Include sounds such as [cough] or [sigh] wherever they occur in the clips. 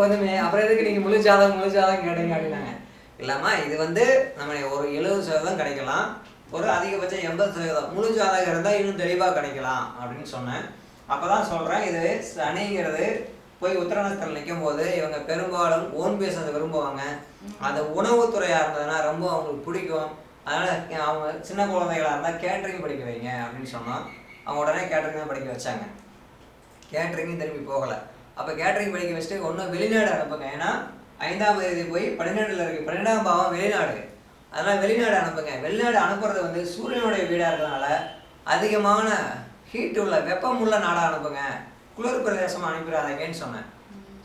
போதுமே. அப்புறம் எதுக்கு நீங்கள் முழு ஜாதகம் முழு ஜாதகம் கேட்டீங்க அப்படின்னாங்க இல்லாமல் இது வந்து நம்ம ஒரு எழுபது சதவீதம் கிடைக்கலாம். ஒரு அதிகபட்சம் எண்பது சதவீதம். முழு ஜாதகம் இருந்தால் இன்னும் தெளிவாக கிடைக்கலாம் அப்படின்னு சொன்னேன். அப்போ தான் சொல்கிறேன் இது சனிங்கிறது போய் உத்தரநஸ்திரம் நிற்கும் போது இவங்க பெரும்பாலும் ஓன் பேச விரும்புவாங்க. அந்த உணவுத்துறையாக இருந்ததுன்னா ரொம்ப அவங்களுக்கு பிடிக்கும். அதனால் அவங்க சின்ன குழந்தைகளாக இருந்தால் கேட்ரிங் படிக்க வைங்க அப்படின்னு சொன்னோம். அவங்க உடனே கேட்ரிங் தான் படிக்க வச்சாங்க. கேட்ரிங்கும் திரும்பி போகலை. அப்போ கேட்ரிங் படிக்க வச்சுட்டு ஒன்றும் வெளிநாடு அனுப்புங்க. ஏன்னா ஐந்தாம் தேதி போய் பன்னிரெண்டில் இருக்கு. பன்னிரெண்டாம் பாவம் வெளிநாடு. அதனால் வெளிநாடு அனுப்புங்க. வெளிநாடு அனுப்புறது வந்து சூரியனுடைய வீடாக இருக்கிறதுனால அதிகமான ஹீட் உள்ள வெப்பம் உள்ள நாடாக அனுப்புங்க. குளிர் பிரதேசமாக அனுப்பிடாதீங்கன்னு சொன்னேன்.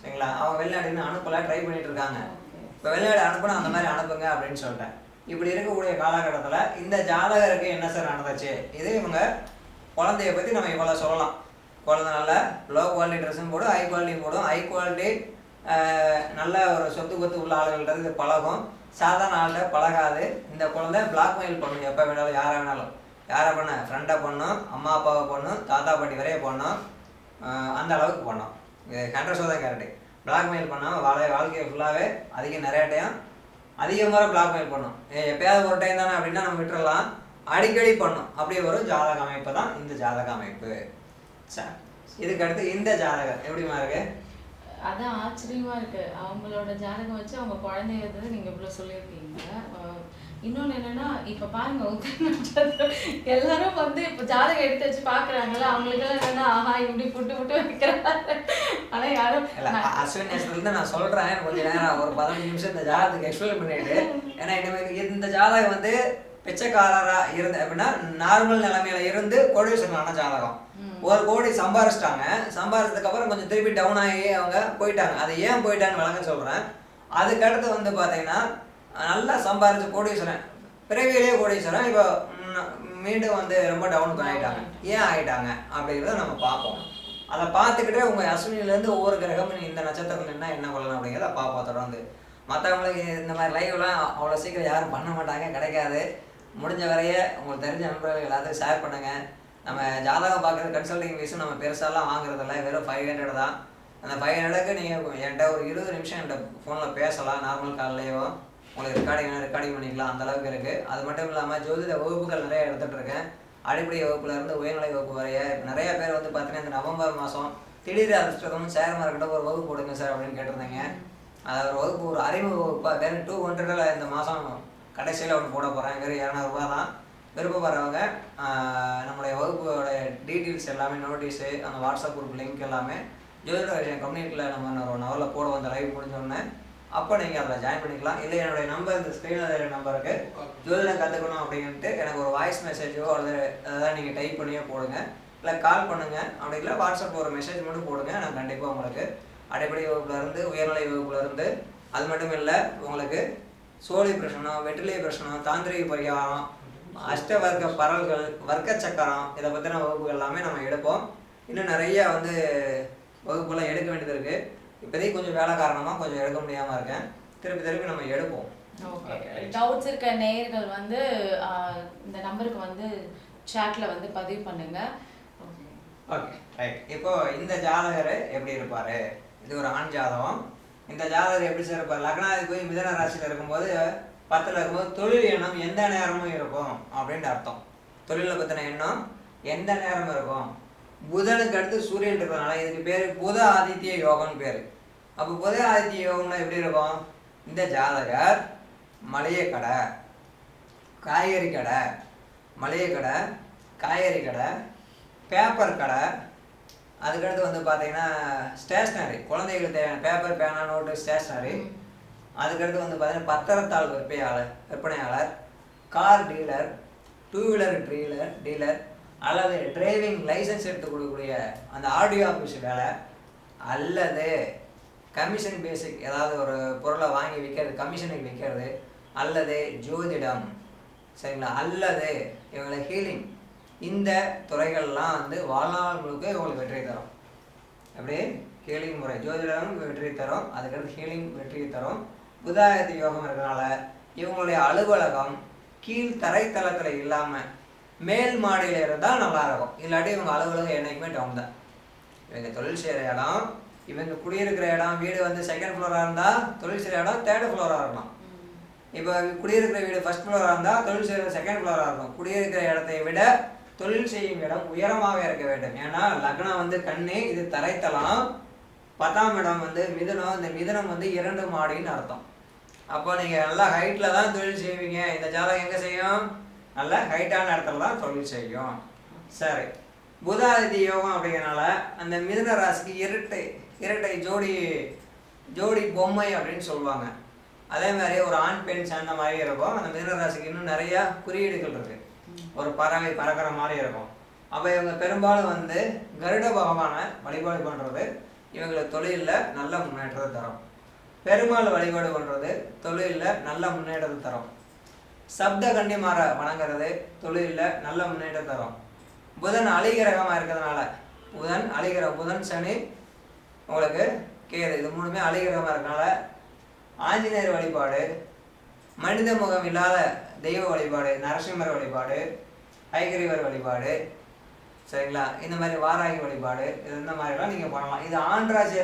சரிங்களா? அவன் வெளிநாடுன்னு அனுப்பல ட்ரை பண்ணிட்டு இருக்காங்க இப்போ வெளிநாடு அனுப்புனா அந்த மாதிரி அனுப்புங்க அப்படின்னு சொல்லிட்டேன். இப்படி இருக்கக்கூடிய காலகட்டத்தில் இந்த ஜாதகருக்கு என்ன சார் நடந்துச்சு? இது இவங்க குழந்தைய பற்றி நம்ம இவ்வளோ சொல்லலாம். குழந்தை நல்ல லோ குவாலிட்டி ட்ரெஸ்ஸும் போடும் ஹை குவாலிட்டியும் போடும். ஹை குவாலிட்டி நல்ல ஒரு சொத்து பத்து உள்ள ஆளுகள்கிட்ட இது பழகும். சாதாரண ஆள்கிட்ட பழகாது. இந்த குழந்தை பிளாக்மெயில் பண்ணும் எப்போ வேணாலும் யாரை வேணாலும். யாரை பண்ண? ஃப்ரெண்டை பண்ணும் அம்மா அப்பாவை பண்ணும் தாத்தா பாட்டி வரைய பண்ணும் அந்த அளவுக்கு பண்ணோம். இது ஹண்ட்ரட் சோதான் கேரக்டர் பிளாக்மெயில் பண்ணால் வாழை வாழ்க்கையை ஃபுல்லாகவே அதிகம் நிறைய டைம் அதிக முறை பிளாக்மெயில் பண்ணும். எப்பயாவது ஒரு டைம் தானே அப்படின்னா நம்ம விட்டுறலாம். அடிக்கடி பண்ணும். அப்படி ஒரு ஜாதக அமைப்பு தான் இந்த ஜாதக அமைப்பு. சரி இதுக்கு அடுத்து இந்த ஜாதகம். எப்படிமா இருக்கு அதான் ஆச்சரியமா இருக்கு. அவங்களோட ஜாதகம் வச்சு அவங்க குழந்தைய வந்து நீங்க இவ்வளவு சொல்லியிருக்கீங்க. இன்னொன்னு என்னன்னா இப்ப பாருங்க எல்லாரும் வந்து இப்ப ஜாதகம் எடுத்து வச்சு பாக்குறாங்கல்ல அவங்களுக்கெல்லாம் என்னன்னா ஆஹா இப்படி புட்டு புட்டு வைக்கிறாங்க. ஆனா யாரும் இல்ல அ- அஸ்வின் நேசத்துலேருந்து நான் சொல்றேன் கொஞ்ச நேரம் ஒரு பதினஞ்சு நிமிஷம் இந்த ஜாதகத்துக்கு எக்ஸ்பிளைன் பண்ணிட்டு ஏன்னா இந்த ஜாதகம் வந்து பிச்சைக்காரரா இருந்து அப்படின்னா நார்மல் நிலைமையில இருந்து கோடீஸ்வரனான ஜாதகம். ஒரு கோடி சம்பாரிச்சிட்டாங்க. சம்பாரிச்சதுக்கு அப்புறம் கொஞ்சம் திருப்பி டவுன் ஆகி அவங்க போயிட்டாங்க. அது ஏன் போயிட்டான்னு விளங்க சொல்றேன். அதுக்கடுத்து வந்து பாத்தீங்கன்னா நல்லா சம்பாரிச்ச கோடீஸ்வரன். பிறவியிலேயே கோடீஸ்வரன். இப்போ மீண்டும் வந்து ரொம்ப டவுன் ஆகிட்டாங்க ஏன் ஆகிட்டாங்க அப்படிங்கிறத நம்ம பார்ப்போம். அதை பார்த்துக்கிட்டே உங்கள் அஸ்வினிலேருந்து ஒவ்வொரு கிரகமும் இந்த நட்சத்திரத்தில் என்ன என்ன கொள்ளலாம் அப்படிங்கிறத பார்ப்போம் தொடர்ந்து. மற்றவங்களுக்கு இந்த மாதிரி லைவ்லாம் அவ்வளோ சீக்கிரம் யாரும் பண்ண மாட்டாங்க. கிடைக்காது. முடிஞ்ச வரைய உங்களுக்கு தெரிஞ்ச நண்பர்கள் எல்லாத்துக்கும் ஷேர் பண்ணுங்கள் நம்ம ஜாதகம் பார்க்குற கன்சல்டிங் ஃபீஸும் நம்ம பெருசாலாம் வாங்குறதில்ல. வெறும் ஃபைவ் ஹண்ட்ரட் தான். அந்த ஃபைவ் ஹண்ட்ரடுக்கு நீங்கள் என்கிட்ட ஒரு இருபது நிமிஷம் என்கிட்ட ஃபோனில் பேசலாம். நார்மல் கால்லையோ உங்களுக்கு ரெக்கார்டிங் ரெக்கார்டிங் பண்ணிக்கலாம். அந்த அளவுக்கு இருக்குது அது மட்டும் இல்லாமல் ஜோதிட வகுப்புகள் நிறைய எடுத்துகிட்ருக்கேன் அடிப்படை வகுப்புலேருந்து உயர்நிலை வகுப்பு வரைய நிறைய பேர் வந்து பார்த்தீங்கன்னா இந்த நவம்பர் மாதம் திடீர் அதிர்ஷ்டமும் சேர் மார்க்கெட்டும் ஒரு வகுப்பு கொடுங்க சார் அப்படின்னு கேட்டிருந்தீங்க. அது ஒரு வகுப்பு ஒரு அறிமுக வகுப்பாக வெறும் டூ ஹண்ட்ரடில் இந்த மாதம் கடைசியில் ஒன்று போட போகிறேன் வெறும் இரநூறுபா தான் விருப்பப்படுறவங்க நம்முடைய வகுப்போட டீட்டெயில்ஸ் எல்லாமே நோட்டீஸு அந்த வாட்ஸ்அப் குரூப் லிங்க் எல்லாமே ஜோதிட கம்யூனிட்டியில் நம்ம ஒரு நவரில் போட வந்த லைவ் முடிஞ்சோடனே அப்போ நீங்கள் அதில் ஜாயின் பண்ணிக்கலாம். இல்லை என்னுடைய நம்பர் இந்த ஸ்க்ரீனில் தெரியுற நம்பருக்கு ஜோதிடம் கற்றுக்கணும் அப்படின்ட்டு எனக்கு ஒரு வாய்ஸ் மெசேஜோ அல்லது அதான் நீங்கள் டைப் பண்ணியோ போடுங்க. இல்லை கால் பண்ணுங்கள் அப்படி இல்லை வாட்ஸ்அப் ஒரு மெசேஜ் மட்டும் போடுங்க. நான் கண்டிப்பாக உங்களுக்கு அடிப்படை வகுப்புலேருந்து உயர்நிலை வகுப்புலேருந்து அது மட்டும் இல்லை உங்களுக்கு சோழி பிரச்சனம் வெற்றிலை பிரச்சனம் தாந்திரிக பரிகாரம் அஷ்டவர்க்க பரல்கள் வர்க்க சக்கரம் இதை பற்றின வகுப்புகள் எல்லாமே நம்ம எடுப்போம். இன்னும் நிறைய வந்து வகுப்புலாம் எடுக்க வேண்டியது இருக்குது இப்போதைக்கு கொஞ்சம் வேலை காரணமாக கொஞ்சம் எடுக்க முடியாமல் இருக்கேன். திருப்பி திருப்பி நம்ம எடுப்போம். டவுட்ஸ் இருக்க நேயர்கள் வந்து இந்த நம்பருக்கு வந்து சாட்ல வந்து பதிவு பண்ணுங்க. ஓகே ரைட் இப்போ இந்த ஜாதகர் எப்படி இருப்பாரு? இது ஒரு ஆண் ஜாதகம். இந்த ஜாதகர் எப்படி சார் இருப்பார்? லக்னாதிபதி போய் மிதன ராசியில் இருக்கும்போது பத்தில் இருக்கும்போது தொழில் எண்ணம் எந்த நேரமும் இருக்கும் அப்படின்ட்டு அர்த்தம். தொழிலை பற்றின எண்ணம் எந்த நேரமும் இருக்கும். புதனுக்கு அடுத்து சூரியன் இருக்கிறதுனால இதுக்கு பேர் புத ஆதித்ய யோகம்னு பேர். அப்போ புத ஆதித்ய யோகம்னா எப்படி இருக்கும்? இந்த ஜாதகர் மளிகை கடை காய்கறி கடை மளிகை கடை காய்கறி கடை பேப்பர் கடை அதுக்கடுத்து வந்து பார்த்தீங்கன்னா ஸ்டேஷ்னரி குழந்தைகளுக்கு தேவையான பேப்பர் பேனா நோட்டு ஸ்டேஷ்னரி அதுக்கடுத்து வந்து பார்த்தீங்கன்னா பத்திரத்தாள் விற்பனையாளர் விற்பனையாளர் car dealer two wheeler dealer dealer அல்லது டிரைவிங் லைசன்ஸ் எடுத்து கொடுக்கக்கூடிய அந்த ஆடியோ ஆஃபீஸ் வேலை அல்லது கமிஷன் பேசிக் ஏதாவது ஒரு பொருளை வாங்கி விற்கிறது கமிஷனுக்கு விற்கிறது அல்லது ஜோதிடம் சரிங்களா? அல்லது இவங்களை ஹீலிங் இந்த துறைகள்லாம் வந்து வாழ்நாள் முழுக்க இவங்களுக்கு வெற்றி தரும். அப்படியே ஹீலிங் முறை ஜோதிடம் வெற்றி தரும் அதுக்கடுத்து ஹீலிங் வெற்றி தரும். புதாயத்து யோகம் இருக்கிறனால இவங்களுடைய அலுவலகம் கீழ் தரைத்தளத்தில் இல்லாமல் மேல் மாடியில் இருந்தால் நல்லா இருக்கும். இல்லாட்டி இவங்க அலுவலகம் என்றைக்குமே டவுன் தான். இவங்க தொழில் செய்கிற இடம் இவங்க குடியிருக்கிற இடம் வீடு வந்து செகண்ட் ஃப்ளோராக இருந்தால் தொழில் செய்கிற இடம் தேர்ட் ஃப்ளோராக இருக்கணும் இப்போ குடியிருக்கிற வீடு ஃபஸ்ட் ஃப்ளோராக இருந்தால் தொழில் செய்கிற செகண்ட் ஃப்ளோராக இருக்கும். குடியிருக்கிற இடத்தை விட தொழில் செய்யும் இடம் உயரமாக இருக்க வேண்டும். ஏன்னா லக்னம் வந்து கண்ணு இது தரைத்தலாம் பத்தாம் இடம் வந்து மிதுனம். இந்த மிதனம் வந்து இரண்டு மாடின்னு அர்த்தம். அப்போ நீங்கள் நல்லா ஹைட்டில் தான் தொழில் செய்வீங்க. இந்த ஜாதகம் எங்கே செய்யும்? நல்ல ஹைட்டான இடத்துல தான் தொழில் செய்யும். சரி. புதாதித்ய யோகம் அப்படிங்கிறனால அந்த மிதன ராசிக்கு இரட்டை இரட்டை ஜோடி ஜோடி பொம்மை அப்படின்னு சொல்லுவாங்க. அதே மாதிரி ஒரு ஆண் பெண் சேர்ந்த மாதிரி இருக்கும். அந்த மிதன ராசிக்கு இன்னும் நிறையா குறியீடுகள் இருக்குது ஒரு பறவை பறக்கிற மாதிரி இருக்கும். அப்போ இவங்க பெரும்பாலும் வந்து கருட பகவானை வழிபாடு பண்ணுறது இவங்களுக்கு தொழிலில் நல்ல முன்னேற்றத்தை தரும். பெருமாள் வழிபாடு பண்ணுறது தொழிலில் நல்ல முன்னேற்றத்தை தரும். சப்த கன்னிமார வணங்குறது தொழிலில் நல்ல முன்னேற்றம் தரும். புதன் அலிகிரகமாக இருக்கிறதுனால புதன் அலிகிரகம் புதன் சனி உங்களுக்கு கேது இது மூணுமே அலிகிரகமாக இருக்கனால ஆஞ்சநேயர் வழிபாடு மனித முகம் இல்லாத தெய்வ வழிபாடு நரசிம்மர் வழிபாடு ஐகிரிவர் வழிபாடு. சரிங்களா? இந்த மாதிரி வாராகி வழிபாடு இது இந்த மாதிரிலாம் நீங்கள் பண்ணலாம். இது ஆண் ராசி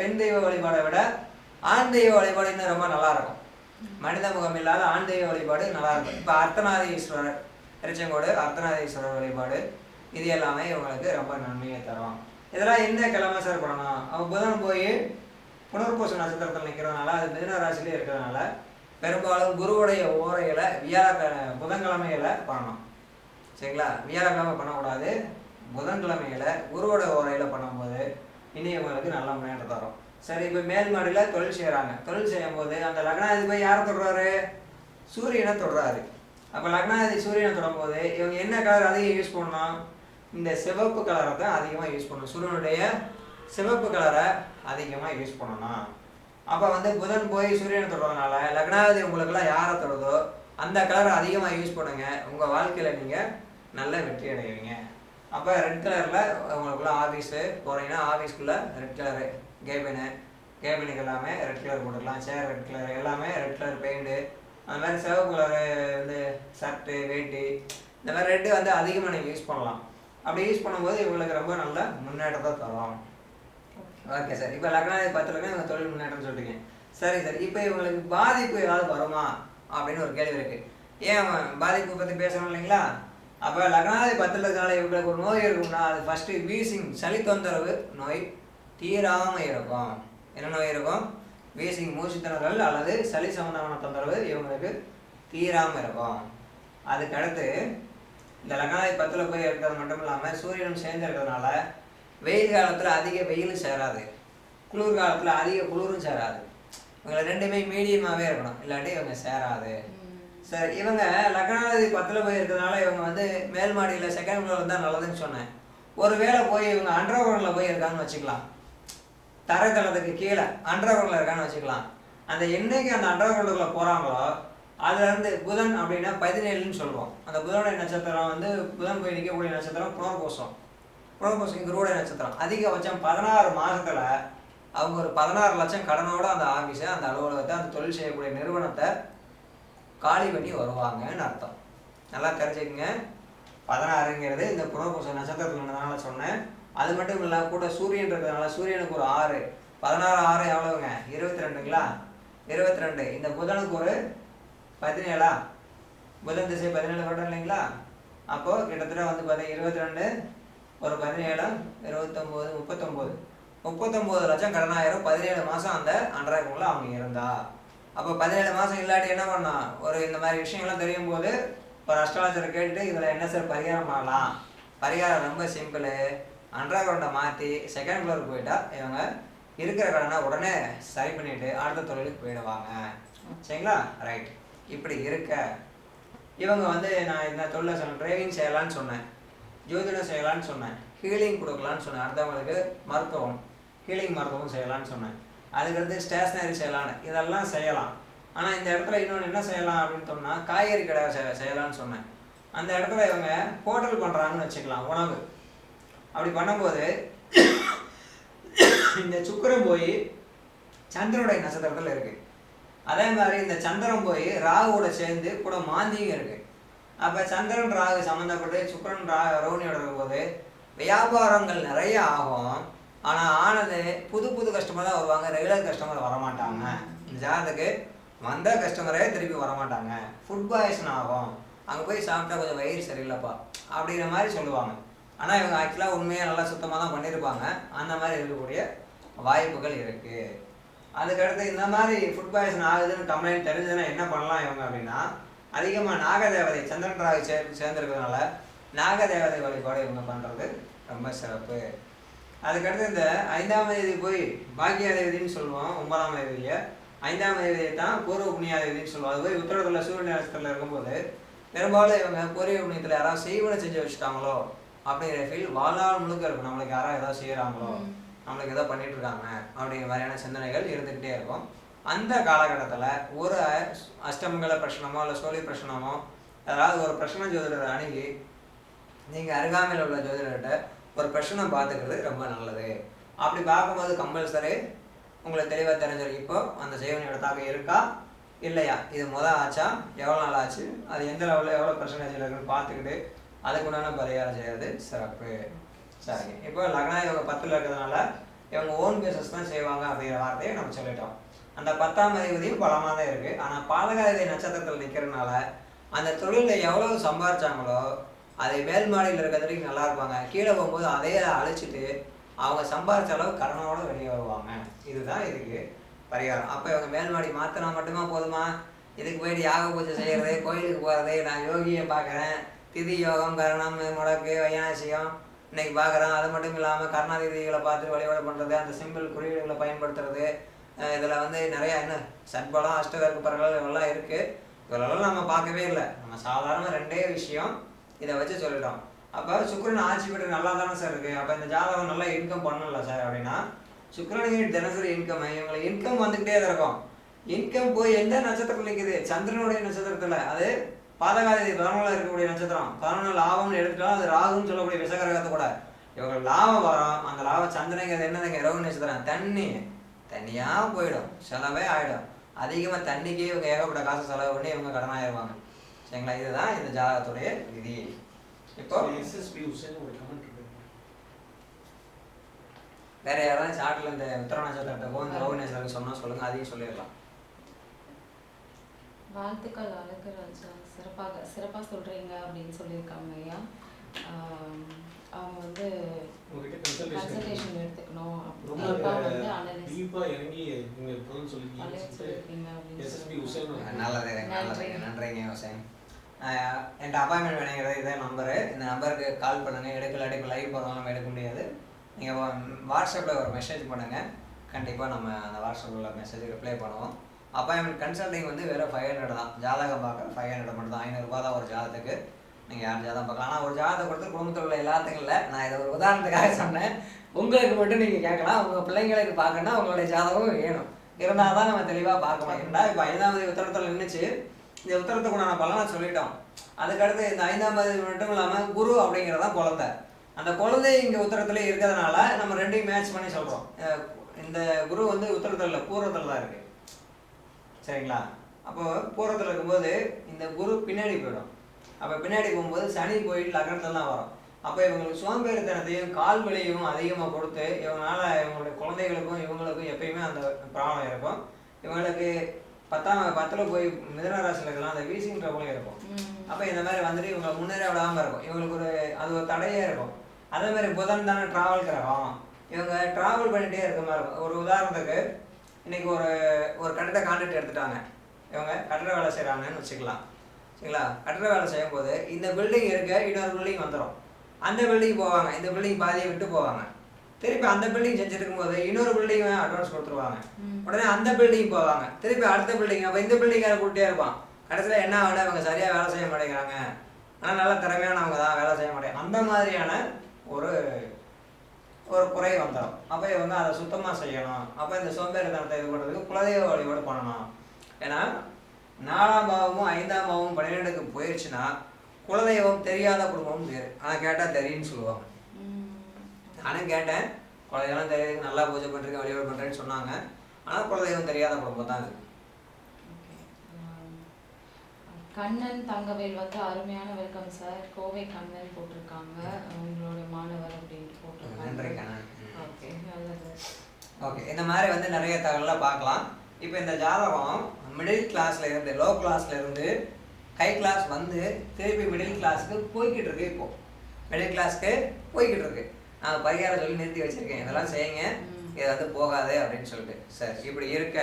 பெண் தெய்வ வழிபாடை விட ஆண் தெய்வ வழிபாடு இன்னும் ரொம்ப நல்லாயிருக்கும். மனித முகம் இல்லாத ஆண் தெய்வ வழிபாடு நல்லா இருக்கும் இப்போ அர்த்தநாதீஸ்வரர் திருச்செங்கோடு அர்த்தநாதீஸ்வரர் வழிபாடு இது எல்லாமே இவங்களுக்கு ரொம்ப நன்மையை தரும். இதெல்லாம் எந்த கிழமை சார் பண்ணணும்? அவன் புதன் போய் புனர்பூச நட்சத்திரத்தில் நிற்கிறதுனால அது மிதன ராசிலே இருக்கிறதுனால பெரும்பாலும் குருவுடைய ஓரையில வியாழ புதன்கிழமையில பண்ணணும். சரிங்களா? வியாழக்கிழமை பண்ணக்கூடாது. புதன்கிழமையில் குருவோட ஓரையில் பண்ணும்போது இனி நல்ல முன்னேற்றம் தரும். சரி இப்போ மேல் மாடியில் தொழில் செய்கிறாங்க தொழில் செய்யும் போது அந்த லக்னாதிபதி யாரை தொடுறாரு? சூரியனை தொடுறாரு. அப்போ லக்னாதி சூரியனை தொடும்போது இவங்க என்ன கலர் அதிகம் யூஸ் பண்ணணும்? இந்த சிவப்பு கலரை தான் அதிகமாக யூஸ் பண்ணணும். சூரியனுடைய சிவப்பு கலரை அதிகமாக யூஸ் பண்ணணும். அப்போ வந்து புதன் போய் சூரியனை தொடுறதுனால லக்னாதி உங்களுக்கெல்லாம் யாரை தொடுதோ அந்த கலரை அதிகமாக யூஸ் பண்ணுங்கள் உங்கள் வாழ்க்கையில் நீங்கள் நல்ல வெற்றி அடைவீங்க. அப்போ ரெட் கலரில் உங்களுக்குள்ள ஆஃபீஸு போகிறீங்கன்னா ஆஃபீஸ்க்குள்ளே ரெட் கலரு கேபினு கேபினுக்கு எல்லாமே ரெட் கலர் போட்டுக்கலாம். சேர் ரெட் கலர் எல்லாமே ரெட் கலர் பெயிண்ட்டு அந்த மாதிரி சிவப்பு கலரு வந்து ஷர்ட்டு வேட்டி இந்த மாதிரி ரெட்டு வந்து அதிகமாக நீங்கள் யூஸ் பண்ணலாம். அப்படி யூஸ் பண்ணும்போது இவங்களுக்கு ரொம்ப நல்ல முன்னேற்றத்தை தரும். ஓகே சார் இப்போ லக்னாதி பத்தில் இவங்க தொழில் முன்னேற்றம் சொல்லிட்டீங்க சரி சார் இப்போ இவங்களுக்கு பாதிப்பு ஏதாவது வருமா? அப்படின்னு ஒரு கேள்வி இருக்குது ஏன் அவன் பாதிப்பு பற்றி பேசணும் இல்லைங்களா? அப்போ லக்னாதி பத்தில் இருக்கிறனால இவங்களுக்கு ஒரு நோய் இருக்கும்னா அது ஃபஸ்ட்டு வீசிங் சளி தொந்தரவு நோய் தீராமல் இருக்கும். என்ன நோய் இருக்கும்? வீசிங் மூச்சு திணறல் அல்லது சளி சம்பந்தமான தொந்தரவு இவங்களுக்கு தீராமல் இருக்கும். அதுக்கடுத்து இந்த லக்னாதி பத்தில் போய் இருக்கிறது மட்டும் இல்லாமல் சூரியனும் சேர்ந்து இருக்கிறதுனால வெயில் காலத்தில் அதிக வெயிலும் சேராது. குளிர் காலத்தில் அதிக குளிரும் சேராது. இவங்க ரெண்டுமே மீடியமாகவே இருக்கணும். இல்லாட்டி இவங்க சேராது. சார் இவங்க லக்னாதி பத்தில் போய் இருக்கிறதுனால இவங்க வந்து மேல் மாடியில் செகண்ட் ஃப்ளோர் தான் நல்லதுன்னு சொன்னேன். ஒருவேளை போய் இவங்க அண்டர்கிரவுண்டில் போய் இருக்காங்கன்னு வச்சுக்கலாம். தரைத்தளத்துக்கு கீழே அண்டர்கிரவுண்டில் இருக்கான்னு வச்சுக்கலாம். அந்த என்னைக்கு அந்த அண்டர்கிரவுண்டுக்குள்ளே போகிறாங்களோ அதுலேருந்து புதன் அப்படின்னா பதினேழுன்னு சொல்லுவோம். அந்த புதனுடைய நட்சத்திரம் வந்து புதன் போய் நிற்கக்கூடிய நட்சத்திரம் புனர்கோஷம் புனர்கோஷம் குருவுடைய நட்சத்திரம். அதிகபட்சம் பதினாறு மாதத்தில் அவங்க ஒரு பதினாறு லட்சம் கடனோட அந்த ஆஃபீஸை அந்த அலுவலகத்தை அந்த தொழில் செய்யக்கூடிய நிறுவனத்தை காலி பண்ணி வருவாங்கன்னு அர்த்தம். நல்லா தெரிஞ்சுக்கங்க. பதினாறுங்கிறது இந்த புனர்பூச நட்சத்திரத்துலனால சொன்னேன். அது மட்டும் இல்லை கூட சூரியன் இருக்கிறதுனால சூரியனுக்கு ஒரு ஆறு. பதினாறு ஆறு எவ்வளவுங்க? இருபத்தி ரெண்டுங்களா இருபத்தி ரெண்டு இந்த புதனுக்கு ஒரு பதினேழா? புதன் திசை பதினேழு வருடம் இல்லைங்களா? அப்போது கிட்டத்தட்ட வந்து பார்த்தீங்கன்னா இருபத்தி ரெண்டு ஒரு பதினேழு இருபத்தொம்போது முப்பத்தொம்போது. முப்பத்தொம்போது லட்சம் கடனாயிரம் பதினேழு மாதம் அந்த அன்றாயிரக்குள்ள அவங்க இருந்தா. அப்போ பதினேழு மாதம் இல்லாட்டி என்ன பண்ணலாம்? ஒரு இந்த மாதிரி விஷயங்கள்லாம் தெரியும் போது ஒரு அஸ்ட்ராலஜரை கேட்டுட்டு இதில் என்ன சார் பரிகாரம் பண்ணலாம்? பரிகாரம் ரொம்ப சிம்பிள் அன்றாயிரண்டை மாற்றி செகண்ட் ஃப்ளோருக்கு போயிட்டா இவங்க இருக்கிற கடனை உடனே சரி பண்ணிட்டு அடுத்த தொழிலுக்கு போயிடுவாங்க. சரிங்களா? ரைட் இப்படி இருக்க. இவங்க வந்து நான் இந்த தொழிலை சொன்னேன் டிரைவிங் செய்யலாம்னு சொன்னேன். ஜோதிடம் செய்யலாம்னு சொன்னேன். ஹீலிங் கொடுக்கலான்னு சொன்னேன். அடுத்தவங்களுக்கு மருத்துவம் ஹீலிங் மருத்துவம் செய்யலாம்னு சொன்னேன். அதுக்கடுத்து ஸ்டேஷ்னரி செய்யலான்னு இதெல்லாம் செய்யலாம் ஆனால் இந்த இடத்துல இன்னொன்று என்ன செய்யலாம் அப்படின்னு சொன்னால் காய்கறி கடை செய் செய்யலாம்னு சொன்னேன். அந்த இடத்துல இவங்க ஹோட்டல் பண்ணுறாங்கன்னு வச்சுக்கலாம் உணவு. அப்படி பண்ணும்போது இந்த சுக்கரம் போய் சந்திரனுடைய நட்சத்திரத்தில் இருக்குது அதே மாதிரி இந்த சந்திரன் போய் ராகுவோட சேர்ந்து கூட மாந்தியும் இருக்குது அப்போ சந்திரன் ராகு சம்மந்தப்பட்டு சுக்கரன் ரா ரோனியோட இருக்கும்போது வியாபாரங்கள் நிறைய ஆகும். ஆனால் ஆனது புது புது கஸ்டமர் தான் வருவாங்க ரெகுலர் கஸ்டமர் வரமாட்டாங்க. இந்த ஜாதத்துக்கு வந்த கஸ்டமரே திருப்பி வரமாட்டாங்க. ஃபுட் பாய்சன் ஆகும். அங்கே போய் சாப்பிட்டா கொஞ்சம் வயிறு சரியில்லைப்பா. அப்படிங்கிற மாதிரி சொல்லுவாங்க. ஆனால் இவங்க ஆக்சுவலாக உண்மையாக நல்லா சுத்தமாக தான் பண்ணியிருப்பாங்க அந்த மாதிரி இருக்கக்கூடிய வாய்ப்புகள் இருக்குது அதுக்கடுத்து இந்த மாதிரி ஃபுட் பாய்சன் ஆகுதுன்னு கம்ப்ளைண்ட் தெரிஞ்சதுன்னா என்ன பண்ணலாம் இவங்க அப்படின்னா அதிகமாக நாகதேவதை சந்திரன் ராகு சே சேர்ந்துருக்கிறதுனால நாகதேவதை வழிபாடு இவங்க பண்ணுறது ரொம்ப சிறப்பு. அதுக்கடுத்து இந்த ஐந்தாம் தேதி போய் பாக்கியாதேவதின்னு சொல்லுவோம் ஒன்பதாம் தேதியில ஐந்தாம் தேதியை தான் பூர்வ புண்ணியாதேவதின்னு சொல்லுவோம் அது போய் உத்தரத்தில் சூரிய நட்சத்திரத்தில் இருக்கும்போது பெரும்பாலும் இவங்க பூர்வ புண்ணியத்தில் யாராவது செய்வனை செஞ்சு வச்சுட்டாங்களோ அப்படிங்கிற ஃபீல் வாழ்நாள் முழுக்க இருக்கும். நம்மளுக்கு யாராவது ஏதாவது செய்கிறாங்களோ நம்மளுக்கு ஏதோ பண்ணிட்டு இருக்காங்க அப்படிங்கிற மாதிரியான சிந்தனைகள் இருந்துக்கிட்டே இருக்கும். அந்த காலகட்டத்தில் ஒரு அஷ்டமங்கல பிரச்சனமோ இல்லை சோழி பிரச்சனமோ அதாவது ஒரு பிரச்சனை ஜோதிடரை அணுகி நீங்கள் அருகாமையில் உள்ள ஜோதிடர்கிட்ட ஒரு பிரச்சனை பார்த்துக்கிறது ரொம்ப நல்லது. அப்படி பார்க்கும்போது கம்பல்சரி உங்களுக்கு தெளிவாக தெரிஞ்சிருக்கும் இப்போ அந்த செய்வனையோட தாக்கம் இருக்கா? இல்லையா? இது மொதல் ஆச்சா? எவ்வளோ நாள் ஆச்சு? அது எந்த லெவலில் எவ்வளோ பர்சன்டேஜில் இருக்குன்னு பார்த்துக்கிட்டு அதுக்கு உண்டான பரிகாரம் செய்கிறது சிறப்பு. சரிங்க. இப்போ லக்னா இவங்க பத்தில் இருக்கிறதுனால இவங்க ஓன் பிஸ்னஸ் தான் செய்வாங்க அப்படிங்கிற வார்த்தையை நம்ம சொல்லிட்டோம். அந்த பத்தாம் அதிபதியும் பலமாக தான் இருக்குது ஆனால் பாலகாதிபதி நட்சத்திரத்தில் நிற்கிறதுனால அந்த தொழிலில் எவ்வளோ சம்பாரிச்சாங்களோ அதை மேல் மாடியில் இருக்கிற வரைக்கும் நல்லா இருப்பாங்க. கீழே போகும்போது அதையே அழைச்சிட்டு அவங்க சம்பாரிச்ச அளவு கடனோட வெளியே வருவாங்க. இதுதான் இதுக்கு பரிகாரம். அப்போ இவங்க மேல் மாடி மாற்றினா மட்டுமா போதுமா? இதுக்கு போயிட்டு யாக பூஜை செய்கிறது கோயிலுக்கு போகிறது நான் யோகியை பார்க்குறேன். திதி யோகம் கரணம் முடக்கு வையாசியம் இன்னைக்கு பார்க்குறேன். அது மட்டும் இல்லாமல் கர்ணாதிதிகளை பார்த்து வழிபாடு பண்ணுறது அந்த சிம்பிள் குறியீடுகளை பயன்படுத்துறது. இதில் வந்து நிறையா என்ன சட்பலம் அஷ்டகருக்கு பரவல் இதெல்லாம் இருக்குது இதெல்லாம் நம்ம பார்க்கவே இல்லை. நம்ம சாதாரண ரெண்டே விஷயம் இதை வச்சு சொல்லிட்டோம். அப்போ சுக்கரன் ஆட்சி பெற்று நல்லா தானே சார் இருக்குது அப்போ இந்த ஜாதகம் நல்லா இன்கம் பண்ணல சார் அப்படின்னா சுக்கரனுக்கு தினசரி இன்கம் இவங்களை இன்கம் வந்துக்கிட்டே தான் இருக்கும். இன்கம் போய் எந்த நட்சத்திரத்தில் நிற்குது சந்திரனுடைய நட்சத்திரத்தில். அது பாதகாதி பதினொன்றில் இருக்கக்கூடிய நட்சத்திரம். பதினொன்று லாபம்னு எடுத்துட்டாலும் அது ராகுன்னு சொல்லக்கூடிய விசகரகத்தை கூட. இவங்க லாபம் வரும். அந்த லாபம் சந்திரங்கிறது என்னதுங்க? இரவு நட்சத்திரம். தண்ணி. தண்ணியாக போயிடும். செலவே ஆகிடும் அதிகமாக தண்ணிக்கே இவங்க ஏகப்பட்ட காசு செலவு பண்ணி இவங்க கடனாயிருவாங்க. சரிங்களா இதுதான் இந்த ஜாதகத்துடைய விதி. இப்போ எஸ்எஸ்பி உசேன் ஒரு கமெண்ட் வேற யாராவது சாட்டில் இந்த உத்தர நட்சத்திரத்துக்கோ இந்த ரோஹி நட்சத்திரத்துக்கு சொன்னா சொல்லுங்க அதையும் சொல்லிடலாம். வாழ்த்துக்கள் அழகுராஜா சிறப்பாக சிறப்பாக சொல்கிறீங்க அப்படின்னு சொல்லியிருக்காங்க ஐயா. ஆம், அவங்க வந்து கன்சல்டேஷன் எடுத்துக்கணும். உசேன் நல்லது நன்றிங்க ஹுசைன் ஆஹ் என்கிட்ட அப்பாயின்மெண்ட் வேணுங்கிறது இதே நம்பரு இந்த நம்பருக்கு கால் பண்ணுங்கள் எடுக்கலாட்டி இப்போ லைவ் போகிறோம் நம்ம எடுக்க முடியாது. நீங்கள் வாட்ஸ்அப்பில் ஒரு மெசேஜ் பண்ணுங்கள் கண்டிப்பாக நம்ம அந்த வாட்ஸ்அப்பில் மெசேஜ் ரிப்ளை பண்ணுவோம். அப்பாயின்மெண்ட் கன்சல்டிங் வந்து வெறும் ஃபைவ் ஹண்ட்ரட் தான். ஜாதகம் பார்க்க ஃபைவ் ஹண்ட்ரட் மட்டும் தான் ஐநூறுரூபா தான் ஒரு ஜாதகத்துக்கு நீங்கள் யார் ஜாதகம் பார்க்கலாம். ஆனால் ஒரு ஜாதகத்தை கொடுத்து குடும்பத்தில் உள்ள எல்லாத்துக்கும் இல்லை. நான் இதை ஒரு உதாரணத்துக்காக சொன்னேன். உங்களுக்கு மட்டும் நீங்கள் கேட்கலாம். உங்கள் பிள்ளைங்களுக்கு பார்க்கணுன்னா உங்களுடைய ஜாதகம் வேணும். இருந்தால் தான் நம்ம தெளிவாக பார்க்க முடியும்டா இப்போ ஐந்தாவது உத்தரத்தில் நின்றுச்சு இந்த உத்தரத்துக்குண்டான பலனை சொல்லிட்டோம். அதுக்கடுத்து இந்த ஐந்தாம் மட்டும் இல்லாமல் குரு அப்படிங்கிறது தான் குழந்தை. அந்த குழந்தை இங்கே உத்தரத்துல இருக்கிறதுனால நம்ம ரெண்டையும் மேட்ச் பண்ணி சொல்கிறோம் இந்த குரு வந்து உத்தரத்தில் இல்லை பூர்வத்தில் தான் இருக்குது சரிங்களா? அப்போ பூர்வத்தில் இருக்கும்போது இந்த குரு பின்னாடி போயிடும். அப்போ பின்னாடி போகும்போது சனி போயிட்டு லக்னத்தில் தான் வரும். அப்போ இவங்களுக்கு சோம்பேறித்தனத்தையும் கால் வலியும் அதிகமாக கொடுத்து இவங்களால இவங்களுடைய குழந்தைகளுக்கும் இவங்களுக்கும் எப்பயுமே அந்த ப்ராப்ளம் இருக்கும். இவங்களுக்கு பத்தாம் பத்தில் போய் மிதன ராசியில் இருக்கலாம் அந்த வீசிங் ட்ரபுளும் இருக்கும். அப்போ இந்த மாதிரி வந்துட்டு இவங்களை முன்னேற விடாமல் இருக்கும். இவங்களுக்கு ஒரு அது ஒரு தடையே இருக்கும். அதே மாதிரி புதன் தானே ட்ராவல் கிரகம். இவங்க ட்ராவல் பண்ணிகிட்டே இருக்க மாதிரி இருக்கும். ஒரு உதாரணத்துக்கு இன்னைக்கு ஒரு ஒரு கட்டட கான்ட்ராக்ட் எடுத்துட்டாங்க. இவங்க கட்டட வேலை செய்கிறாங்கன்னு வச்சுக்கலாம். சரிங்களா? கட்டட வேலை செய்யும்போது இந்த பில்டிங் இருக்க இன்னொரு பில்டிங் வந்துடும் அந்த பில்டிங் போவாங்க. இந்த பில்டிங் பாதியை விட்டு போவாங்க. திருப்பி அந்த பில்டிங் செஞ்சுட்டு இருக்கும்போது இன்னொரு பில்டிங் அட்வான்ஸ் கொடுத்துருவாங்க. உடனே அந்த பில்டிங் போவாங்க. திருப்பி அடுத்த பில்டிங் அப்போ இந்த பில்டிங் கூட்டிகிட்டே இருப்பான். கடைசியில் என்ன ஆகுது அவங்க சரியாக வேலை செய்ய மாட்டேங்கிறாங்க. ஆனால் நல்ல திறமையானவங்க தான் வேலை செய்ய மாட்டேங்க. அந்த மாதிரியான ஒரு ஒரு குறை வந்துடும் அப்போ இவங்க அதை சுத்தமாக செய்யணும். அப்போ இந்த சோம்பேறித்தனத்தை இது பண்ணுறதுக்கு குலதெய்வ வழிபாடு பண்ணணும். ஏன்னா நாலாம் பாவமும் ஐந்தாம் பாவமும் பன்னிரெண்டுக்கு போயிடுச்சுன்னா குலதெய்வம் தெரியாத குடும்பம் பேர் ஆனால் கேட்டால் தெரியும்னு சொல்லுவாங்க. நானும் கேட்டேன் குலதெய்வம் தெரியுது நல்லா பூஜை பண்ணுறீங்க வழிபாடு பண்ணுறேன்னு சொன்னாங்க. ஆனால் குலதெய்வம் தெரியாத குடும்பம் தான். ஆம். கண்ணன் தங்கவேல் வந்து அருமையான வெல்கம் சார். கோவை கண்ணன் போட்டிருக்காங்க. உங்களோட மாணவர் அப்படின்ட்டு போட்டிருக்காங்க. நன்றி கண்ணன். ஓகே நல்லது. ஓகே இந்த மாதிரி வந்து நிறைய தகவலாம் பார்க்கலாம். இப்போ இந்த ஜாதகம் மிடில் கிளாஸ்ல இருந்து லோ கிளாஸ்ல இருந்து ஹை கிளாஸ் வந்து திருப்பி மிடில் கிளாஸ்க்கு போய்கிட்டு இருக்கு இப்போ. மிடில் கிளாஸ்க்கு போய்கிட்டு இருக்கு. பரிகாரம் சொல்லி நிறுத்தி வச்சிருக்கேன். இதெல்லாம் செய்யுங்க. இது வந்து போகாது அப்படின்னு சொல்லிட்டு. சரி இப்படி இருக்க.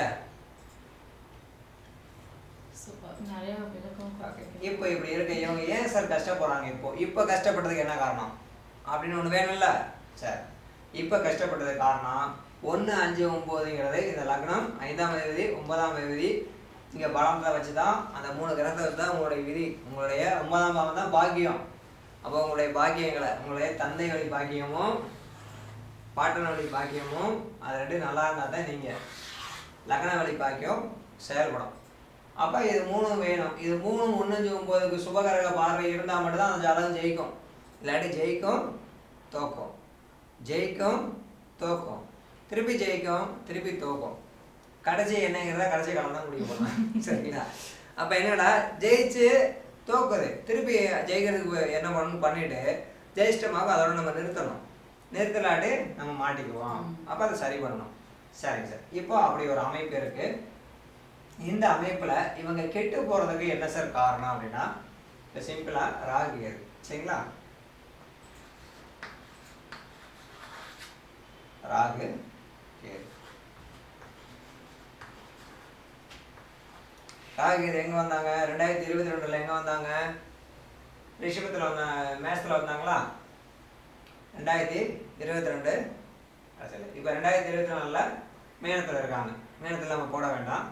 இப்போ இப்படி இருக்க. இவங்க ஏன் சார் கஷ்டப்படுறாங்க இப்போ? இப்போ கஷ்டப்படுறதுக்கு என்ன காரணம்? அப்படின்னு ஒன்று வேணும்ல. சார். இப்போ கஷ்டப்பட்டதுக்கு காரணம் ஒன்று அஞ்சு ஒம்போதுங்கிறது இந்த லக்னம் ஐந்தாம் விதி ஒன்பதாம் விதி இங்கே பலத்தை வச்சு தான் அந்த மூணு கிரகத்தை வச்சு தான் உங்களுடைய விதி உங்களுடைய ஒன்பதாம் பாவம் தான் பாக்கியம். அப்போ உங்களுடைய பாக்கியங்களை உங்களுடைய தந்தை வழி பாக்கியமும் பாட்டன் வழி பாக்கியமும் அது ரெண்டும் நல்லா இருந்தால் தான் நீங்கள் லக்ன வழி பாக்கியம் செயல்படும். அப்போ இது மூணும் வேணும். இது மூணும் ஒன்று ஒம்போதுக்கு சுபகரக பார்வை இருந்தால் மட்டும்தான் அந்த ஜாதகம் ஜெயிக்கும். இல்லாட்டி ஜெயிக்கும் தோக்கும். ஜெயிக்கும் தோக்கும். திருப்பி ஜெயிக்கும் திருப்பி தோக்கும். கடைசி என்னங்கிறத கடைசி காலம் தான் முடிக்க போகலாம் சரிங்களா? அப்போ என்னடா ஜெயிச்சு தோக்குது. திருப்பி ஜெயிக்கிறதுக்கு என்ன பண்ணணும் பண்ணிட்டு ஜெயிச்சிட்டமாக அதோட நம்ம நிறுத்தணும். நிறுத்தலாட்டி நம்ம மாட்டிக்குவோம். அப்போ அதை சரி பண்ணணும். சரிங்க சார். இப்போ அப்படி ஒரு அமைப்பு இருக்கு. இந்த அமைப்புல இவங்க கெட்டு போறதுக்கு என்ன சார் காரணம் அப்படின்னா இப்போ சிம்பிளா ராகு கேது சரிங்களா? ராகு கேது ராகு கேது எங்க வந்தாங்க? ரெண்டாயிரத்தி இருபத்தி ரெண்டுல எங்க வந்தாங்க? ரிஷபத்தில் வந்த மேட்ச்ல வந்தாங்களா? ரெண்டாயிரத்தி இருபத்தி ரெண்டு. சரி. இப்போ ரெண்டாயிரத்தி இருபத்தி நாலில் மேனத்தில் இருக்காங்க. மேனத்தில் நம்ம போட வேண்டாம்.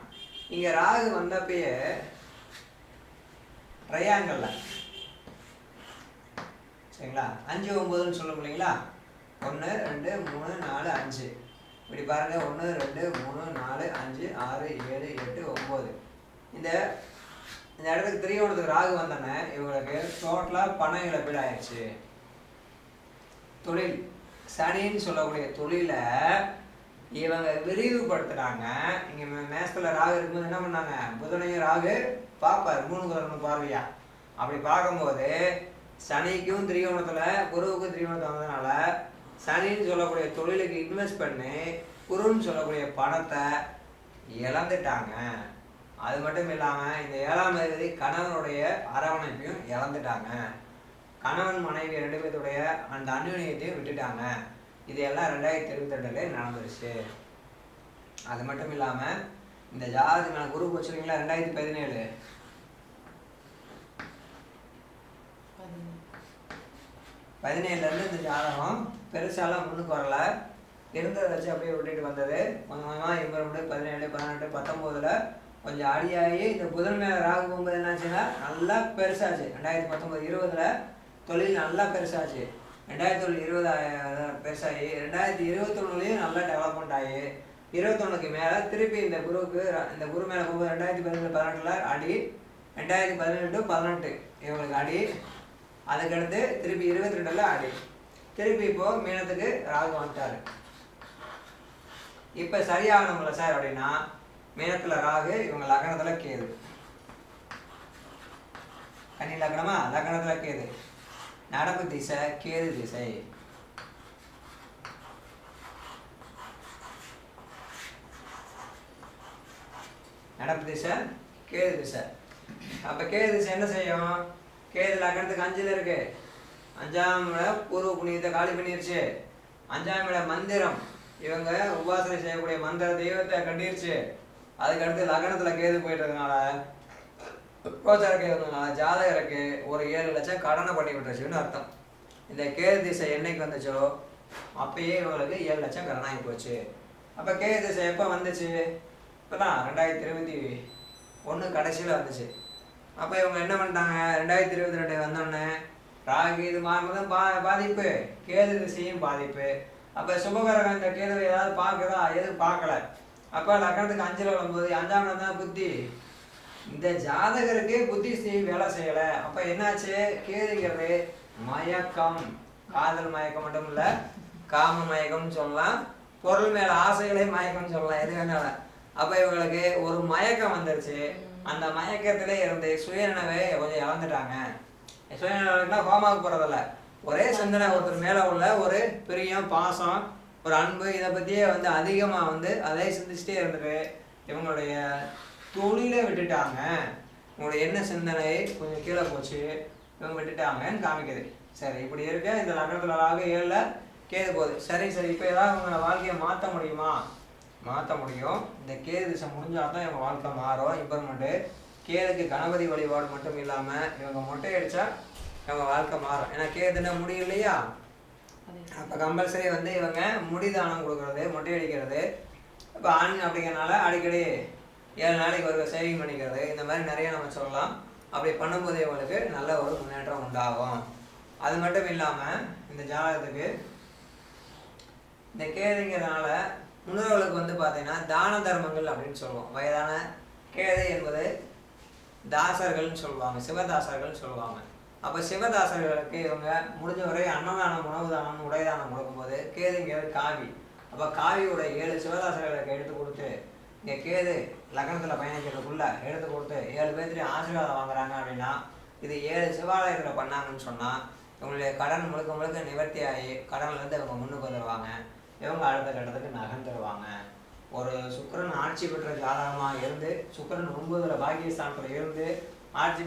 இங்கே ராகு வந்தப்பயே ட்ரையாங்கல்ல சரிங்களா? அஞ்சு ஒம்பதுன்னு சொல்ல இல்லைங்களா ஒன்று ரெண்டு மூணு நாலு அஞ்சு. இப்படி பாருங்கள் ஒன்று ரெண்டு மூணு நாலு அஞ்சு ஆறு ஏழு எட்டு ஒம்பது இந்த இந்த இடத்துக்கு திரியோணத்துக்கு ராகு வந்தோடனே இவங்களுக்கு டோட்டலாக பண இழப்பீடு ஆயிடுச்சு தொழில் சனின்னு சொல்லக்கூடிய தொழிலை இவங்க விரிவுபடுத்துனாங்க. இங்கே மேசத்தில் ராகு இருக்கும்போது என்ன பண்ணாங்க? புதனையும் ராகு பார்ப்பார் மூணு குதிரணும் பார்வையா. அப்படி பார்க்கும்போது சனிக்கும் திரிகோணத்தில் குருவுக்கும் திரிகோணத்தில் வந்ததுனால சனின்னு சொல்லக்கூடிய தொழிலுக்கு இன்வெஸ்ட் பண்ணி குருன்னு சொல்லக்கூடிய பணத்தை இழந்துட்டாங்க. அது மட்டும் இல்லாமல் இந்த ஏழாம் தேதி கணவனுடைய அரவணைப்பையும் இழந்துட்டாங்க. கணவன் மனைவி ரெண்டு பேர்த்துடைய அந்த அந்யுனியத்தையும் விட்டுட்டாங்க. இது எல்லாம் ரெண்டாயிரத்தி இருபத்தி ரெண்டுல நடந்துருச்சு. அது மட்டும் இல்லாமல் இந்த ஜாதகத்துக்கு நான் குரு வச்சுருக்கீங்களா ரெண்டாயிரத்தி பதினேழு. பதினேழுலேருந்து இந்த ஜாதகம் பெருசாலாம் முன்னுக்கு வரல. இருந்ததை வச்சு அப்படியே விட்டுட்டு வந்தது. கொஞ்சம் கொஞ்சமா இம்ப்ரூவ்மெண்ட் பதினேழு பதினெட்டு பத்தொம்போதில் கொஞ்சம் அடியாகி இந்த புதன் மேலே ராகு போகும்போது என்னாச்சுன்னா நல்லா பெருசாச்சு. ரெண்டாயிரத்தி பத்தொம்பது இருபதில் தொழில் நல்லா பெருசாச்சு. ரெண்டாயிரத்தி தொழில் இருபது பெருசாகி ரெண்டாயிரத்தி இருபத்தொன்னுலையும் நல்லா டெவலப்மெண்ட் ஆகி இருபத்தொன்னுக்கு மேலே திருப்பி இந்த குருவுக்கு இந்த குரு மேலே போகும்போது ரெண்டாயிரத்தி பதினேழு பதினெட்டில் அடி. ரெண்டாயிரத்தி பதினெட்டு பதினெட்டு. இவங்களுக்கு அடி. அதுக்கடுத்து திருப்பி இருபத்தி ரெண்டில் அடி. திருப்பி இப்போது மீனத்துக்கு ராகு வந்துட்டார். இப்போ சரியாகணும்ல சார் அப்படின்னா மீனத்துல ராகு இவங்க லக்னத்துல கேது. கன்னி லக்னமா? லக்னத்துல கேது. நடப்பு திசை கேது திசை. நடப்பு திசை கேது திசை. அப்ப கேது திசை என்ன செய்யும்? கேது லக்னத்துக்கு அஞ்சுல இருக்கு. அஞ்சாம் பூர்வ புண்ணியத்தை காலி பண்ணிருச்சு. அஞ்சாம் மந்திரம். இவங்க உபாசனை செய்யக்கூடிய மந்திர தெய்வத்தை கண்டிருச்சு. அதுக்கடுத்து லக்னத்துல கேது போயிட்டதுனால கோச்சார கேதுனால ஜாதகருக்கு ஒரு ஏழு லட்சம் கடனை பண்ணி விட்டுருச்சுன்னு அர்த்தம். இந்த கேது திசை என்னைக்கு வந்துச்சோ அப்பயே இவங்களுக்கு ஏழு லட்சம் கடனாகி போச்சு. அப்போ கேது திசை எப்போ வந்துச்சு? இப்போதான் ரெண்டாயிரத்தி இருபத்தி ஒன்று கடைசியில் வந்துச்சு. அப்போ இவங்க என்ன பண்ணிட்டாங்க? ரெண்டாயிரத்தி இருபத்தி ரெண்டு வந்தோடனே ராகு இது மாறுனதும் பா பாதிப்பு கேது திசையும் பாதிப்பு. அப்போ சுபகரகம் இந்த கேதுவை ஏதாவது பார்க்குதா? எதுவும் பார்க்கல. அப்போ லக்கணத்துக்கு அஞ்சில் வரும்போது அஞ்சாம் தான் புத்தி. இந்த ஜாதகருக்கு புத்தி செய்ய வேலை செய்யலை. அப்போ என்னாச்சு? கேதுங்கிறது மயக்கம். காதல் மயக்கம் மட்டும் இல்லை காம மயக்கம்னு சொல்லலாம். பொருள் மேல ஆசைகளே மயக்கம்னு சொல்லலாம் எது வேணாலும் அப்போ இவங்களுக்கு ஒரு மயக்கம் வந்துருச்சு. அந்த மயக்கத்திலே இருந்து சுயநினைவை கொஞ்சம் இழந்துட்டாங்க. சுயநினைவுனா ஹோமாவுக்கு போறதில்ல. ஒரே சிந்தனை ஒருத்தர் மேல உள்ள ஒரு பிரியம் பாசம் ஒரு அன்பு இதை பற்றியே வந்து அதிகமாக வந்து அதே சிந்திச்சுட்டே இருந்தது இவங்களுடைய தொழிலை விட்டுட்டாங்க. உங்களுடைய என்ன சிந்தனை? கொஞ்சம் கீழே போச்சு. இவங்க விட்டுட்டாங்கன்னு காமிக்குது. சரி இப்படி இருக்க? இந்த நகரத்துலாக ஏழில் கேது போகுது. சரி சரி இப்போ ஏதாவது இவங்க வாழ்க்கையை மாற்ற முடியுமா? மாற்ற முடியும். இந்த கேது திசை முடிஞ்சால் தான் இவங்க வாழ்க்கை மாறும். இம்ப்ரூவ்மெண்ட்டு கேதுக்கு கணபதி வழிபாடு மட்டும் இல்லாமல் இவங்க மொட்டை அடித்தா இவங்க வாழ்க்கை மாறும். ஏன்னா கேதுன்னா முடியும் இல்லையா அப்போ கம்பல்சரி வந்து இவங்க முடி தானம் கொடுக்கறது மொட்டை அடிக்கிறது. இப்போ ஆண் அப்படிங்கிறனால அடிக்கடி ஏழு நாளைக்கு ஒரு சேவிங் பண்ணிக்கிறது. இந்த மாதிரி நிறைய நம்ம சொல்லலாம். அப்படி பண்ணும்போது இவங்களுக்கு நல்ல ஒரு முன்னேற்றம் உண்டாகும். அது மட்டும் இல்லாமல் இந்த ஜாதகத்துக்கு இந்த கேதுங்கிறதுனால முன்னோர்களுக்கு வந்து பார்த்தீங்கன்னா தான தர்மங்கள் அப்படின்னு சொல்லுவோம். வயதான கேது என்பது தாசர்கள்னு சொல்லுவாங்க சிவதாசர்கள்னு சொல்லுவாங்க. அப்போ சிவதாசர்களுக்கு இவங்க முடிஞ்ச வரை அன்னதானம் உணவு தானம் உடைதானம் கொடுக்கும்போது கேதுங்கிறது காவி. அப்போ காவியோட ஏழு சிவதாசர்களுக்கு எடுத்து கொடுத்து இங்கே கேது லக்னத்தில் பயணிக்கிறதுக்குள்ளே எடுத்து கொடுத்து ஏழு பேர்த்துலையும் ஆசீர்வாதம் வாங்குறாங்க அப்படின்னா இது ஏழு சிவாலயத்தில் பண்ணாங்கன்னு சொன்னால் இவங்களுடைய கடன் முழுக்க முழுக்க நிவர்த்தி ஆகி கடன்லேருந்து இவங்க முன்னுக்கு வந்துடுவாங்க இவங்க அடுத்த கட்டத்துக்கு நகர்ந்துருவாங்க ஒரு சுக்கரன் ஆட்சி பெற்ற ஜாதகமாக இருந்து சுக்கரன் ஒன்பதில் பாக்கியஸ்தானத்தில் இருந்து ஆட்சி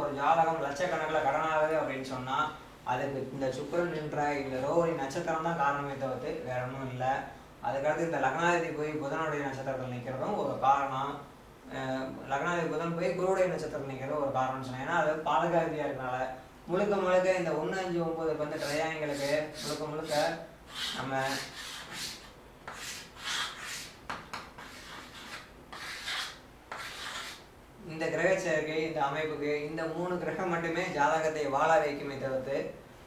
ஒரு ஜாதகம் லட்சக்கணக்கில் கடனாகுது அப்படின்னு சொன்னால் அதுக்கு இந்த சுக்கிரன் என்ற இந்த ரோஹிணி நட்சத்திரம் தான் காரணமே தவிர்த்து வேற ஒன்றும் இல்லை. அதுக்கடுத்து இந்த லக்னாதிபதி போய் புதனுடைய நட்சத்திரத்தில் நிற்கிறதும் ஒரு காரணம். லக்னாதிபதி புதன் போய் குருவுடைய நட்சத்திரத்தில் நிற்கிறது ஒரு காரணம்னு சொன்னேன். ஏன்னா அது பாதகாதியாக இருக்கனால முழுக்க முழுக்க இந்த ஒன்று அஞ்சு ஒம்பது வந்து ட்ரையாங்களுக்கு முழுக்க முழுக்க நம்ம இந்த கிரக சேர்க்கை இந்த அமைப்புக்கு இந்த மூணு கிரகம் மட்டுமே ஜாதகத்தை வாழ வைக்குமே தவிர்த்து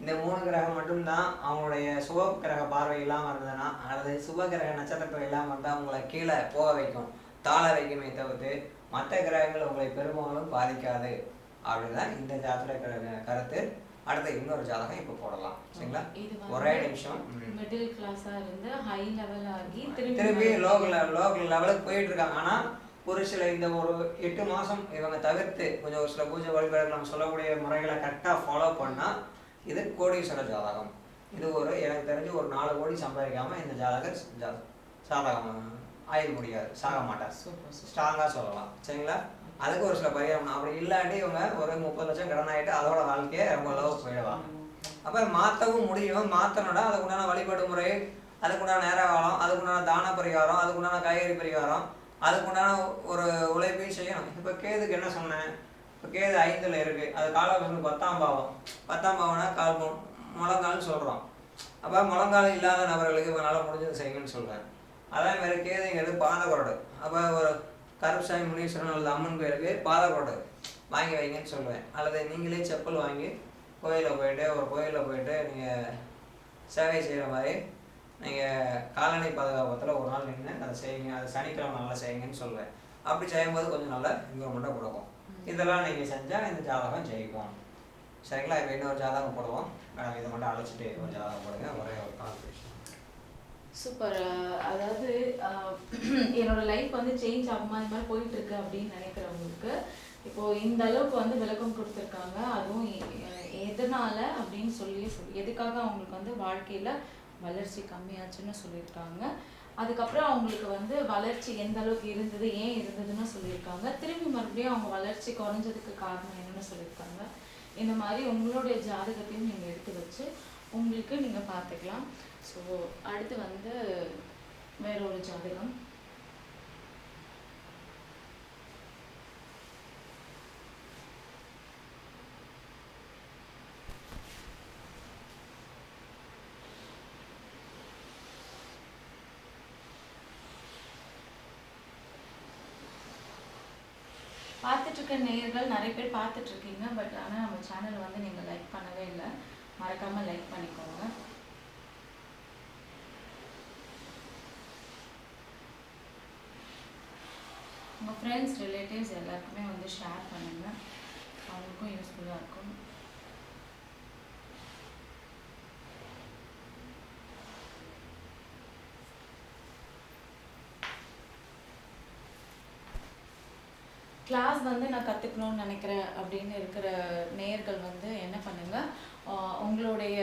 இந்த மூணு கிரகம் மட்டும்தான் அவங்களுடைய சுப கிரக பார்வை இல்லாமல் இருந்ததுன்னா அல்லது சுப கிரக நட்சத்திரத்தில் இல்லாமல் இருந்தால் உங்களை கீழே போக வைக்கும் தாழ வைக்குமே தவிர்த்து மற்ற கிரகங்கள் உங்களை பெரும்பாலும் பாதிக்காது. அப்படிதான் இந்த ஜாதக கருத்து. அடுத்த இன்னொரு ஜாதகம் இப்போ போடலாம். சரிங்களா? ஒரே நிமிஷம். மிடில் கிளாஸா இருந்து ஹை லெவல் ஆகி திரும்பி லோக்கல் லோக்கல் லெவலுக்கு போயிட்டு இருக்காங்க. ஆனா ஒரு சில இந்த ஒரு எட்டு மாசம் இவங்க தவிர்த்து கொஞ்சம் ஒரு சில பூஜை வழிபாடுகள் நம்ம சொல்லக்கூடிய முறைகளை கரெக்டாக ஃபாலோ பண்ணா இது கோடீஸ்வர ஜாதகம். இது ஒரு எனக்கு தெரிஞ்சு ஒரு நாலு கோடி சம்பாதிக்காம இந்த ஜாதகர் ஜாதகம் ஆயிட முடியாது சாக மாட்டார். ஸ்ட்ராங்காக சொல்லலாம். சரிங்களா? அதுக்கு ஒரு சில பரிகாரம். அப்படி இல்லாட்டி இவங்க ஒரு முப்பது லட்சம் கடன் ஆகிட்டு அதோட வாழ்க்கையை ரொம்ப லவ் போயிடுவாங்க அப்போ மாற்றவும் முடியும். மாற்றணும்னா அதுக்குண்டான வழிபாடு முறை அதுக்குண்டான நேர காலம் அதுக்குண்டான தான பரிகாரம் அதுக்குண்டான காய்கறி பரிகாரம் அதுக்குண்டான ஒரு உழைப்பையும் செய்யணும். இப்போ கேதுக்கு என்ன சொன்னேன்? இப்போ கேது ஐந்தில் இருக்குது அது காலவசம் பத்தாம் பாவம். பத்தாம் பாவம்னா கால் முழங்கால்னு சொல்கிறோம் அப்போ முழங்கால் இல்லாத நபர்களுக்கு இவனால் முடிஞ்சது செய்யுங்கன்னு சொல்கிறேன் அதே மாதிரி கேதுங்கிறது பாதகொரடு அப்போ ஒரு கருப்சாமி முனீஸ்வரன் அல்லது அம்மன் கோயிலுக்கு பாதகொரடு வாங்கி வைங்கன்னு சொல்லுவேன். அல்லது நீங்களே செப்பல் வாங்கி கோயிலில் போயிட்டு ஒரு கோயிலில் போயிட்டு நீங்கள் சேவை செய்கிற மாதிரி நீங்கள் காலனி பாதுகாப்பத்தில் ஒரு நாள் நின்று அதை செய்யுங்க அது சனிக்கிழமை நல்லா செய்யுங்கன்னு சொல்லுவேன். அப்படி செய்யும்போது கொஞ்சம் நல்ல இம்ப்ரூவ்மெண்ட்டாக கொடுக்கும். இதெல்லாம் நீங்கள் செஞ்சால் இந்த ஜாதகம் ஜெயிக்கும். சரிங்களா? இப்போ இன்னொரு ஜாதகம் போடுவோம். மேடம் இதை மட்டும் அழைச்சிட்டு ஒரு ஜாதகம் போடுங்க. ஒரே ஒரு கான்ஃபிகரேஷன் சூப்பர். அதாவது [clears throat] என்னோட லைஃப் வந்து சேஞ்ச் ஆகுமா? இந்த மாதிரி போயிட்டு இருக்கு அப்படின்னு நினைக்கிறவங்களுக்கு இப்போ இந்த அளவுக்கு வந்து விளக்கம் கொடுத்துருக்காங்க. அதுவும் எதனால அப்படின்னு சொல்லி எதுக்காக அவங்களுக்கு வந்து வாழ்க்கையில வளர்ச்சி கம்மியாச்சுன்னு சொல்லியிருக்காங்க. அதுக்கப்புறம் அவங்களுக்கு வந்து வளர்ச்சி எந்த அளவுக்கு இருந்தது ஏன் இருந்ததுன்னு சொல்லியிருக்காங்க. திரும்பி மறுபடியும் அவங்க வளர்ச்சி குறைஞ்சதுக்கு காரணம் என்னன்னு சொல்லியிருக்காங்க. இந்த மாதிரி உங்களுடைய ஜாதகத்தையும் நீங்கள் எடுத்து வச்சு உங்களுக்கு நீங்கள் பார்த்துக்கலாம். ஸோ அடுத்து வந்து வேற ஒரு ஜாதகம். பார்த்துட்ருக்க நேயர்கள் நிறைய பேர் பார்த்துட்ருக்கீங்க பட் ஆனால் நம்ம சேனல் வந்து நீங்கள் லைக் பண்ணவே இல்லை. மறக்காமல் லைக் பண்ணிக்கோங்க. உங்கள் ஃப்ரெண்ட்ஸ் ரிலேட்டிவ்ஸ் எல்லாருக்குமே வந்து ஷேர் பண்ணுங்கள் அவங்களுக்கும் யூஸ்ஃபுல்லாக இருக்கும். கிளாஸ் வந்து நான் கற்றுக்கணும்னு நினைக்கிறேன் அப்படின்னு இருக்கிற நேயர்கள் வந்து என்ன பண்ணுங்கள் உங்களுடைய